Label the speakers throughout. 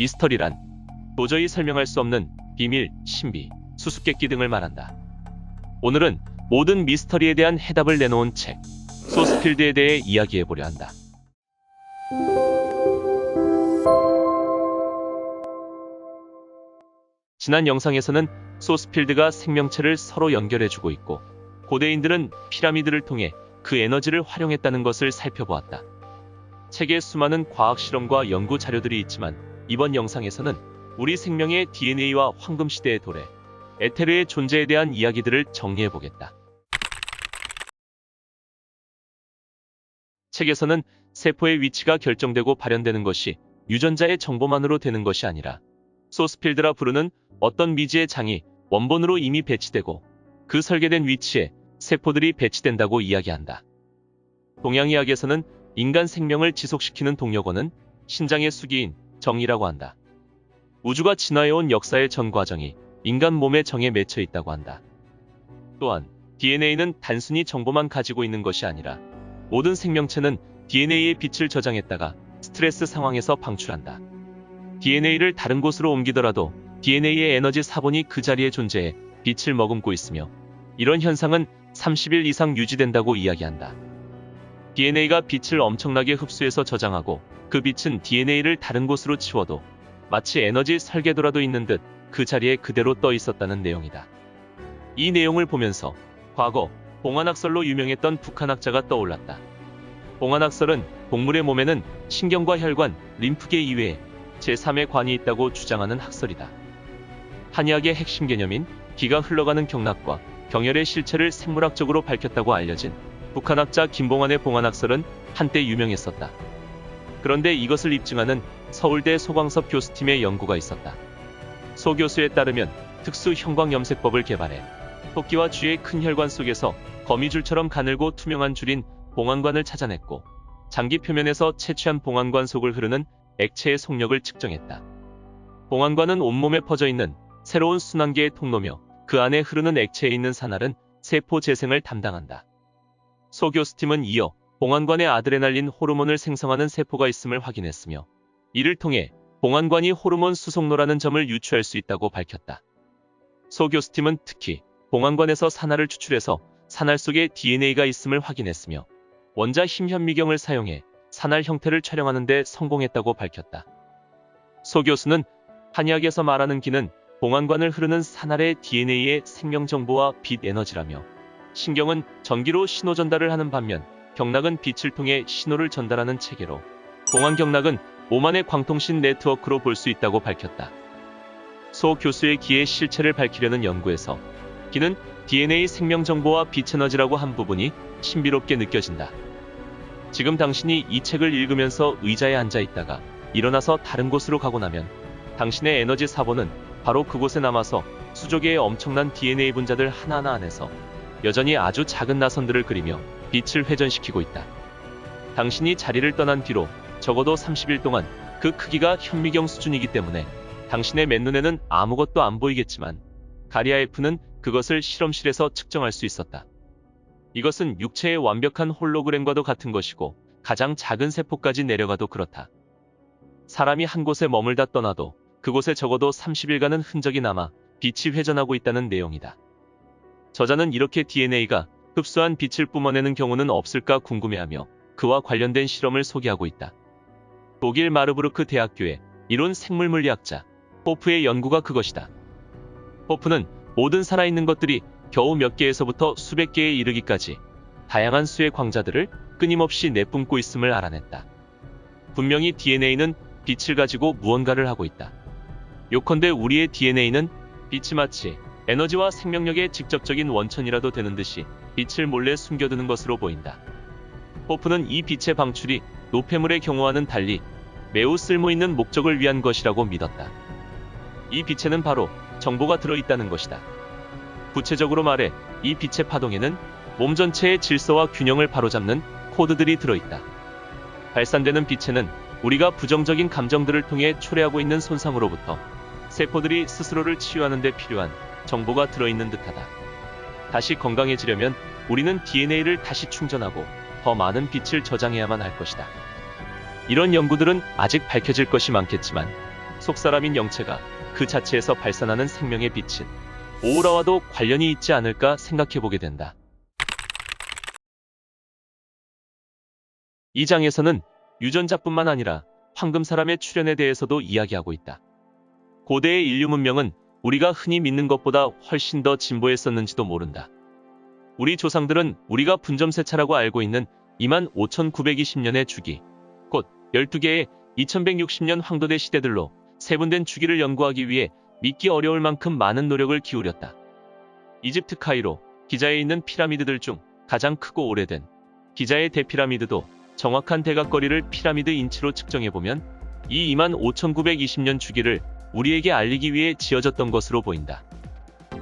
Speaker 1: 미스터리란 도저히 설명할 수 없는 비밀, 신비, 수수께끼 등을 말한다. 오늘은 모든 미스터리에 대한 해답을 내놓은 책, 소스필드에 대해 이야기해보려 한다. 지난 영상에서는 소스필드가 생명체를 서로 연결해주고 있고, 고대인들은 피라미드를 통해 그 에너지를 활용했다는 것을 살펴보았다. 책에 수많은 과학 실험과 연구 자료들이 있지만 이번 영상에서는 우리 생명의 DNA와 황금 시대의 도래, 에테르의 존재에 대한 이야기들을 정리해 보겠다. 책에서는 세포의 위치가 결정되고 발현되는 것이 유전자의 정보만으로 되는 것이 아니라 소스필드라 부르는 어떤 미지의 장이 원본으로 이미 배치되고 그 설계된 위치에 세포들이 배치된다고 이야기한다. 동양의학에서는 인간 생명을 지속시키는 동력원은 신장의 수기인 정이라고 한다. 우주가 진화해온 역사의 전 과정이 인간 몸의 정에 맺혀 있다고 한다. 또한 DNA는 단순히 정보만 가지고 있는 것이 아니라 모든 생명체는 DNA의 빛을 저장했다가 스트레스 상황에서 방출한다. DNA를 다른 곳으로 옮기더라도 DNA의 에너지 사본이 그 자리에 존재해 빛을 머금고 있으며 이런 현상은 30일 이상 유지된다고 이야기한다. DNA가 빛을 엄청나게 흡수해서 저장하고 그 빛은 DNA를 다른 곳으로 치워도 마치 에너지 설계도라도 있는 듯 그 자리에 그대로 떠 있었다는 내용이다. 이 내용을 보면서 과거 봉안학설로 유명했던 북한학자가 떠올랐다. 봉안학설은 동물의 몸에는 신경과 혈관, 림프계 이외에 제3의 관이 있다고 주장하는 학설이다. 한의학의 핵심 개념인 기가 흘러가는 경락과 경혈의 실체를 생물학적으로 밝혔다고 알려진 북한학자 김봉환의 봉안학설은 한때 유명했었다. 그런데 이것을 입증하는 서울대 소광섭 교수팀의 연구가 있었다. 소 교수에 따르면 특수 형광염색법을 개발해 토끼와 쥐의 큰 혈관 속에서 거미줄처럼 가늘고 투명한 줄인 봉안관을 찾아냈고 장기 표면에서 채취한 봉안관 속을 흐르는 액체의 속력을 측정했다. 봉안관은 온몸에 퍼져 있는 새로운 순환계의 통로며 그 안에 흐르는 액체에 있는 산알은 세포 재생을 담당한다. 소 교수팀은 이어 봉안관에 아드레날린 호르몬을 생성하는 세포가 있음을 확인했으며 이를 통해 봉안관이 호르몬 수송로라는 점을 유추할 수 있다고 밝혔다. 소 교수팀은 특히 봉안관에서 산알을 추출해서 산알 속에 DNA가 있음을 확인했으며 원자 힘현미경을 사용해 산알 형태를 촬영하는 데 성공했다고 밝혔다. 소 교수는 한의학에서 말하는 기는 봉안관을 흐르는 산알의 DNA의 생명 정보와 빛 에너지라며 신경은 전기로 신호 전달을 하는 반면 경락은 빛을 통해 신호를 전달하는 체계로 봉안경락은 오만의 광통신 네트워크로 볼 수 있다고 밝혔다. 소 교수의 기의 실체를 밝히려는 연구에서 기는 DNA 생명 정보와 빛 에너지라고 한 부분이 신비롭게 느껴진다. 지금 당신이 이 책을 읽으면서 의자에 앉아 있다가 일어나서 다른 곳으로 가고 나면 당신의 에너지 사본은 바로 그곳에 남아서 수조계의 엄청난 DNA 분자들 하나하나 안에서 여전히 아주 작은 나선들을 그리며 빛을 회전시키고 있다. 당신이 자리를 떠난 뒤로 적어도 30일 동안 그 크기가 현미경 수준이기 때문에 당신의 맨눈에는 아무것도 안 보이겠지만 가리아에프는 그것을 실험실에서 측정할 수 있었다. 이것은 육체의 완벽한 홀로그램과도 같은 것이고 가장 작은 세포까지 내려가도 그렇다. 사람이 한 곳에 머물다 떠나도 그곳에 적어도 30일간은 흔적이 남아 빛이 회전하고 있다는 내용이다. 저자는 이렇게 DNA가 흡수한 빛을 뿜어내는 경우는 없을까 궁금해하며 그와 관련된 실험을 소개하고 있다. 독일 마르부르크 대학교의 이론 생물물리학자 호프의 연구가 그것이다. 호프는 모든 살아있는 것들이 겨우 몇 개에서부터 수백 개에 이르기까지 다양한 수의 광자들을 끊임없이 내뿜고 있음을 알아냈다. 분명히 DNA는 빛을 가지고 무언가를 하고 있다. 요컨대 우리의 DNA는 빛이 마치 에너지와 생명력의 직접적인 원천이라도 되는 듯이 빛을 몰래 숨겨두는 것으로 보인다. 호프는 이 빛의 방출이 노폐물의 경우와는 달리 매우 쓸모있는 목적을 위한 것이라고 믿었다. 이 빛에는 바로 정보가 들어있다는 것이다. 구체적으로 말해 이 빛의 파동에는 몸 전체의 질서와 균형을 바로잡는 코드들이 들어있다. 발산되는 빛에는 우리가 부정적인 감정들을 통해 초래하고 있는 손상으로부터 세포들이 스스로를 치유하는 데 필요한 정보가 들어있는 듯하다. 다시 건강해지려면 우리는 DNA를 다시 충전하고 더 많은 빛을 저장해야만 할 것이다. 이런 연구들은 아직 밝혀질 것이 많겠지만 속사람인 영체가 그 자체에서 발산하는 생명의 빛인 오라와도 관련이 있지 않을까 생각해보게 된다. 이 장에서는 유전자뿐만 아니라 황금 사람의 출현에 대해서도 이야기하고 있다. 고대의 인류 문명은 우리가 흔히 믿는 것보다 훨씬 더 진보했었는지도 모른다. 우리 조상들은 우리가 분점세차라고 알고 있는 25,920년의 주기, 곧 12개의 2160년 황도대 시대들로 세분된 주기를 연구하기 위해 믿기 어려울 만큼 많은 노력을 기울였다. 이집트 카이로, 기자에 있는 피라미드들 중 가장 크고 오래된 기자의 대피라미드도 정확한 대각거리를 피라미드 인치로 측정해보면 이 25,920년 주기를 우리에게 알리기 위해 지어졌던 것으로 보인다.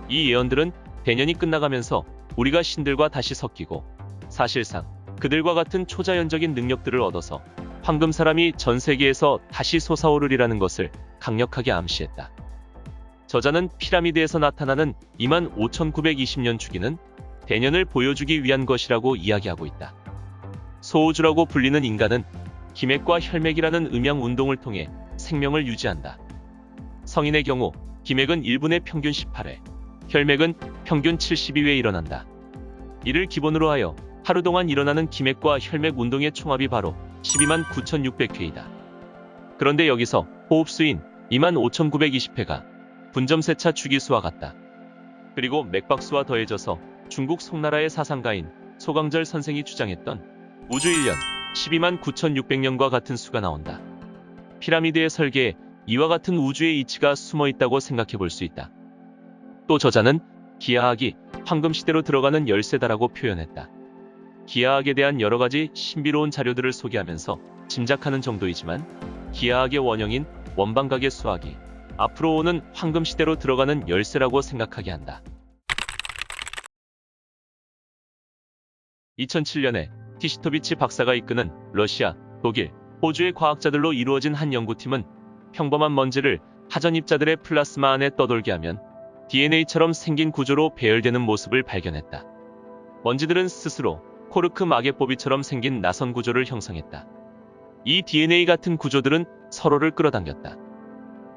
Speaker 1: 이 예언들은 대년이 끝나가면서 우리가 신들과 다시 섞이고 사실상 그들과 같은 초자연적인 능력들을 얻어서 황금 사람이 전 세계에서 다시 솟아오르리라는 것을 강력하게 암시했다. 저자는 피라미드에서 나타나는 25,920년 주기는 대년을 보여주기 위한 것이라고 이야기하고 있다. 소우주라고 불리는 인간은 기맥과 혈맥이라는 음양 운동을 통해 생명을 유지한다. 성인의 경우 기맥은 1분에 평균 18회, 혈맥은 평균 72회 일어난다. 이를 기본으로 하여 하루 동안 일어나는 기맥과 혈맥 운동의 총합이 바로 12만 9,600회이다. 그런데 여기서 호흡수인 2만 5,920회가 분점세차 주기수와 같다. 그리고 맥박수와 더해져서 중국 송나라의 사상가인 소강절 선생이 주장했던 우주 1년 12만 9,600년과 같은 수가 나온다. 피라미드의 설계에 이와 같은 우주의 이치가 숨어 있다고 생각해 볼 수 있다. 또 저자는 기하학이 황금시대로 들어가는 열쇠다라고 표현했다. 기하학에 대한 여러 가지 신비로운 자료들을 소개하면서 짐작하는 정도이지만 기하학의 원형인 원방각의 수학이 앞으로 오는 황금시대로 들어가는 열쇠라고 생각하게 한다. 2007년에 티시토비치 박사가 이끄는 러시아, 독일, 호주의 과학자들로 이루어진 한 연구팀은 평범한 먼지를 하전입자들의 플라스마 안에 떠돌게 하면 DNA처럼 생긴 구조로 배열되는 모습을 발견했다. 먼지들은 스스로 코르크 마개뽀비처럼 생긴 나선 구조를 형성했다. 이 DNA 같은 구조들은 서로를 끌어당겼다.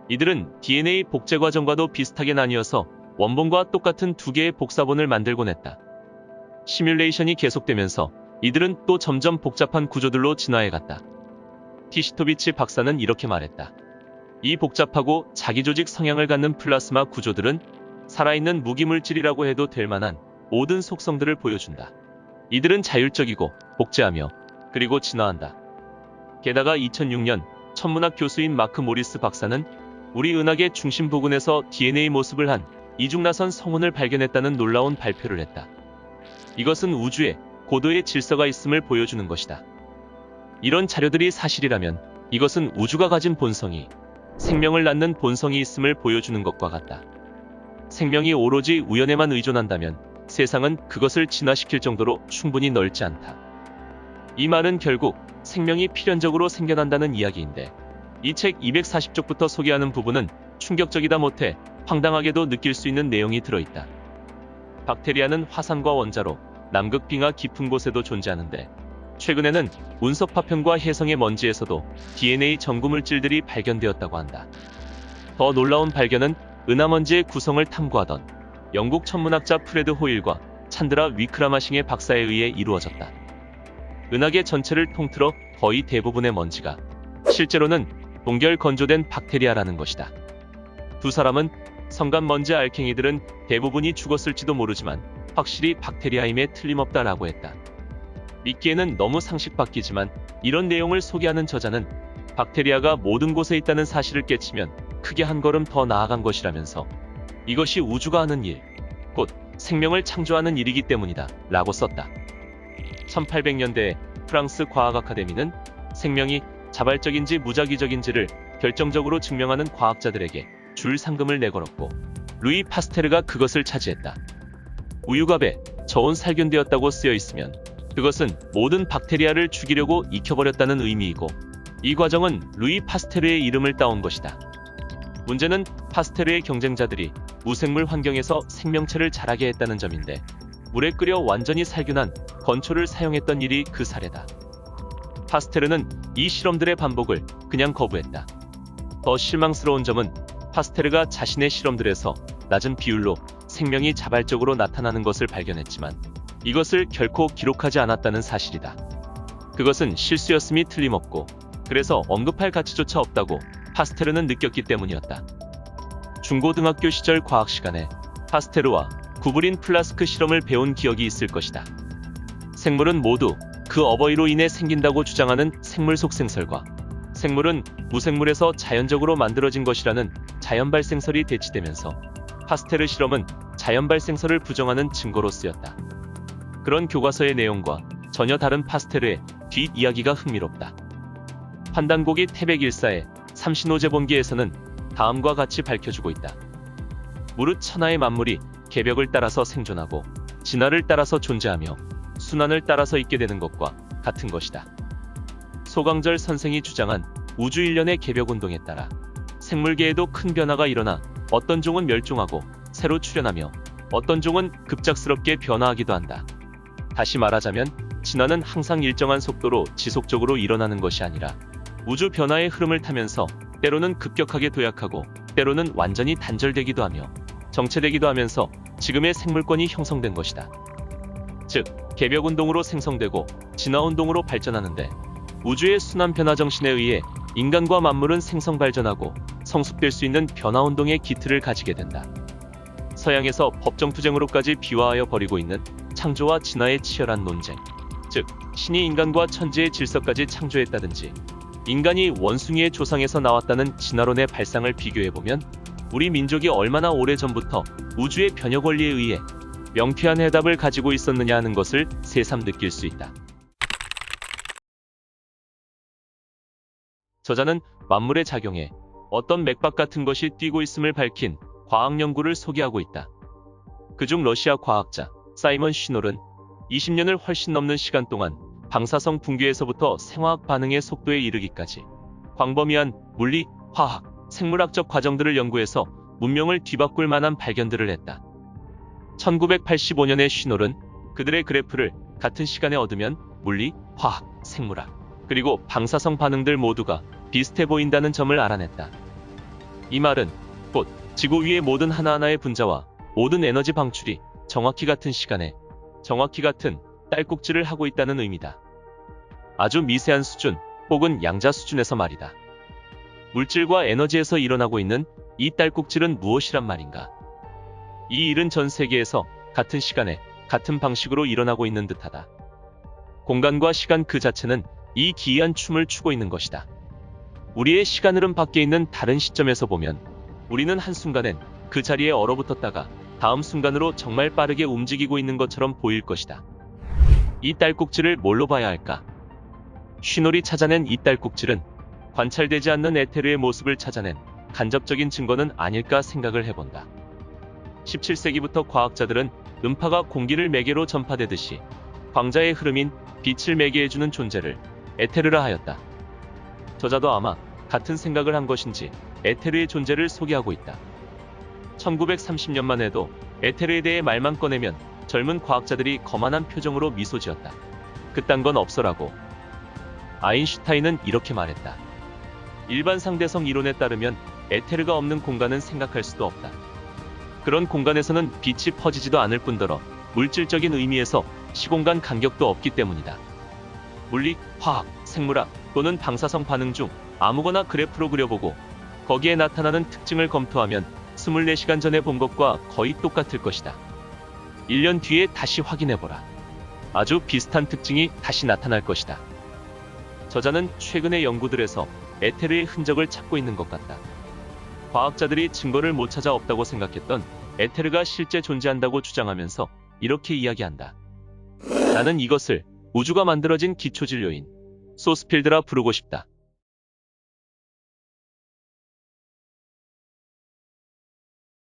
Speaker 1: 이들은 DNA 복제 과정과도 비슷하게 나뉘어서 원본과 똑같은 두 개의 복사본을 만들곤 했다. 시뮬레이션이 계속되면서 이들은 또 점점 복잡한 구조들로 진화해갔다. 티시토비치 박사는 이렇게 말했다. 이 복잡하고 자기조직 성향을 갖는 플라스마 구조들은 살아있는 무기물질이라고 해도 될 만한 모든 속성들을 보여준다. 이들은 자율적이고 복제하며 그리고 진화한다. 게다가 2006년 천문학 교수인 마크 모리스 박사는 우리 은하계 중심 부근에서 DNA 모습을 한 이중나선 성운을 발견했다는 놀라운 발표를 했다. 이것은 우주에 고도의 질서가 있음을 보여주는 것이다. 이런 자료들이 사실이라면 이것은 우주가 가진 본성이 생명을 낳는 본성이 있음을 보여주는 것과 같다. 생명이 오로지 우연에만 의존한다면 세상은 그것을 진화시킬 정도로 충분히 넓지 않다. 이 말은 결국 생명이 필연적으로 생겨난다는 이야기인데 이 책 240쪽부터 소개하는 부분은 충격적이다 못해 황당하게도 느낄 수 있는 내용이 들어있다. 박테리아는 화산과 원자로 남극 빙하 깊은 곳에도 존재하는데 최근에는 운석 파편과 해성의 먼지에서도 DNA 전구 물질들이 발견되었다고 한다. 더 놀라운 발견은 은하먼지의 구성을 탐구하던 영국 천문학자 프레드 호일과 찬드라 위크라마싱의 박사에 의해 이루어졌다. 은하계 전체를 통틀어 거의 대부분의 먼지가 실제로는 동결 건조된 박테리아라는 것이다. 두 사람은 성간 먼지 알갱이들은 대부분이 죽었을지도 모르지만 확실히 박테리아임에 틀림없다라고 했다. 믿기에는 너무 상식밖이지만 이런 내용을 소개하는 저자는 박테리아가 모든 곳에 있다는 사실을 깨치면 크게 한 걸음 더 나아간 것이라면서 이것이 우주가 하는 일, 곧 생명을 창조하는 일이기 때문이다 라고 썼다. 1800년대에 프랑스 과학 아카데미는 생명이 자발적인지 무작위적인지를 결정적으로 증명하는 과학자들에게 줄 상금을 내걸었고 루이 파스테르가 그것을 차지했다. 우유갑에 저온 살균되었다고 쓰여 있으면 그것은 모든 박테리아를 죽이려고 익혀버렸다는 의미이고 이 과정은 루이 파스테르의 이름을 따온 것이다. 문제는 파스테르의 경쟁자들이 무생물 환경에서 생명체를 자라게 했다는 점인데 물에 끓여 완전히 살균한 건초를 사용했던 일이 그 사례다. 파스테르는 이 실험들의 반복을 그냥 거부했다. 더 실망스러운 점은 파스테르가 자신의 실험들에서 낮은 비율로 생명이 자발적으로 나타나는 것을 발견했지만 이것을 결코 기록하지 않았다는 사실이다. 그것은 실수였음이 틀림없고 그래서 언급할 가치조차 없다고 파스테르는 느꼈기 때문이었다. 중고등학교 시절 과학 시간에 파스테르와 구브린 플라스크 실험을 배운 기억이 있을 것이다. 생물은 모두 그 어버이로 인해 생긴다고 주장하는 생물 속 생설과 생물은 무생물에서 자연적으로 만들어진 것이라는 자연 발생설이 대치되면서 파스테르 실험은 자연 발생설을 부정하는 증거로 쓰였다. 그런 교과서의 내용과 전혀 다른 파스테르의 뒷이야기가 흥미롭다. 판단고기 태백 일사의 삼신호제본기에서는 다음과 같이 밝혀주고 있다. 무릇 천하의 만물이 개벽을 따라서 생존하고 진화를 따라서 존재하며 순환을 따라서 있게 되는 것과 같은 것이다. 소강절 선생이 주장한 우주 일련의 개벽 운동에 따라 생물계에도 큰 변화가 일어나 어떤 종은 멸종하고 새로 출현하며 어떤 종은 급작스럽게 변화하기도 한다. 다시 말하자면 진화는 항상 일정한 속도로 지속적으로 일어나는 것이 아니라 우주 변화의 흐름을 타면서 때로는 급격하게 도약하고 때로는 완전히 단절되기도 하며 정체되기도 하면서 지금의 생물권이 형성된 것이다. 즉, 개벽 운동으로 생성되고 진화 운동으로 발전하는데 우주의 순환 변화 정신에 의해 인간과 만물은 생성 발전하고 성숙될 수 있는 변화 운동의 기틀을 가지게 된다. 서양에서 법정 투쟁으로까지 비화하여 버리고 있는 창조와 진화의 치열한 논쟁. 즉, 신이 인간과 천지의 질서까지 창조했다든지 인간이 원숭이의 조상에서 나왔다는 진화론의 발상을 비교해보면 우리 민족이 얼마나 오래전부터 우주의 변혁 원리에 의해 명쾌한 해답을 가지고 있었느냐 하는 것을 새삼 느낄 수 있다. 저자는 만물의 작용에 어떤 맥박 같은 것이 뛰고 있음을 밝힌 과학 연구를 소개하고 있다. 그중 러시아 과학자 사이먼 쉬놀은 20년을 훨씬 넘는 시간 동안 방사성 붕괴에서부터 생화학 반응의 속도에 이르기까지 광범위한 물리, 화학, 생물학적 과정들을 연구해서 문명을 뒤바꿀 만한 발견들을 했다. 1985년에 쉬놀은 그들의 그래프를 같은 시간에 얻으면 물리, 화학, 생물학, 그리고 방사성 반응들 모두가 비슷해 보인다는 점을 알아냈다. 이 말은 곧 지구 위의 모든 하나하나의 분자와 모든 에너지 방출이 정확히 같은 시간에 정확히 같은 딸꾹질을 하고 있다는 의미다. 아주 미세한 수준 혹은 양자 수준에서 말이다. 물질과 에너지에서 일어나고 있는 이 딸꾹질은 무엇이란 말인가? 이 일은 전 세계에서 같은 시간에 같은 방식으로 일어나고 있는 듯하다. 공간과 시간 그 자체는 이 기이한 춤을 추고 있는 것이다. 우리의 시간 흐름 밖에 있는 다른 시점에서 보면 우리는 한순간엔 그 자리에 얼어붙었다가 다음 순간으로 정말 빠르게 움직이고 있는 것처럼 보일 것이다. 이 딸꾹질을 뭘로 봐야 할까? 쉬놀이 찾아낸 이 딸꾹질은 관찰되지 않는 에테르의 모습을 찾아낸 간접적인 증거는 아닐까 생각을 해본다. 17세기부터 과학자들은 음파가 공기를 매개로 전파되듯이 광자의 흐름인 빛을 매개해주는 존재를 에테르라 하였다. 저자도 아마 같은 생각을 한 것인지 에테르의 존재를 소개하고 있다. 1930년만 해도 에테르에 대해 말만 꺼내면 젊은 과학자들이 거만한 표정으로 미소 지었다. 그딴 건 없어라고. 아인슈타인은 이렇게 말했다. 일반 상대성 이론에 따르면 에테르가 없는 공간은 생각할 수도 없다. 그런 공간에서는 빛이 퍼지지도 않을 뿐더러 물질적인 의미에서 시공간 간격도 없기 때문이다. 물리, 화학, 생물학 또는 방사성 반응 중 아무거나 그래프로 그려보고 거기에 나타나는 특징을 검토하면 24시간 전에 본 것과 거의 똑같을 것이다. 1년 뒤에 다시 확인해보라. 아주 비슷한 특징이 다시 나타날 것이다. 저자는 최근의 연구들에서 에테르의 흔적을 찾고 있는 것 같다. 과학자들이 증거를 못 찾아 없다고 생각했던 에테르가 실제 존재한다고 주장하면서 이렇게 이야기한다. 나는 이것을 우주가 만들어진 기초진료인 소스필드라 부르고 싶다.